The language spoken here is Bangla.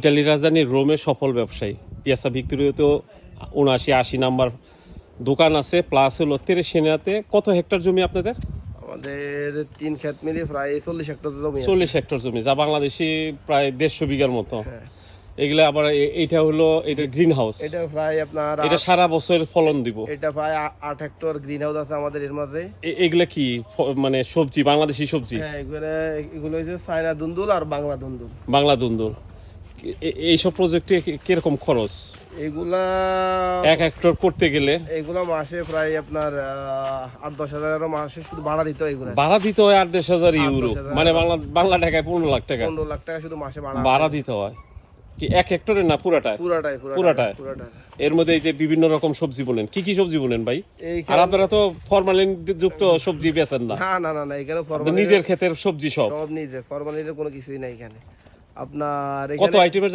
ইটালির রাজধানী রোমে সফল ব্যবসায়ী। পিয়াসা ভিক্টোরিয়াতে উনআশি আশি নাম্বার দোকান আছে প্লাস হলো তেরেসিনাতে কত হেক্টর জমি আপনাদের? আমাদের তিন ক্ষেত মিলিয়ে প্রায় চল্লিশ হেক্টর জমি চল্লিশ হেক্টর জমি যা বাংলাদেশি প্রায় দেড়শো বিঘার মতো। হ্যাঁ। এগুলা আবার এ- এইটা হলো এটা গ্রিন হাউস এটা প্রায় আপনার এটা সারা বছর ফলন দিব। এটা প্রায় আট হেক্টর গ্রিন হাউস আছে আমাদের এর মাঝে। এগুলা কি মানে সবজি বাংলাদেশি সবজি? হ্যাঁ এগুলো এগুলো হচ্ছে চায়না দুন্দুল আর বাংলা দুন্দুল। বাংলা দুন্দুল। এইসব প্রজেক্টে কীরকম খরচ? এগুলা এক হেক্টর করতে গেলে? এগুলা মাসে প্রায় আপনার আট দশ হাজারেরও মাসে শুধু ভাড়া দিতে হয় এগুলা। ভাড়া দিতে হয় আট দশ হাজার ইউরো মানে বাংলা বাংলা টাকায় পনেরো লাখ টাকা। পনেরো লাখ টাকা শুধু মাসে ভাড়া ভাড়া দিতে হয়। কি এক হেক্টরে না পুরাটায়? পুরাটাই পুরাটায়? এর মধ্যে এই যে বিভিন্ন রকম সবজি বলেন কি কি সবজি বলেন ভাই? আর আপনারা তো ফরমালিন যুক্ত সবজি বেচেন না। না না না এখানে নিজের ক্ষেতের সবজি সব। সব নিজে ফরমালিনের কোনো কিছুই নাই এখানে। আপনার কত আইটেমের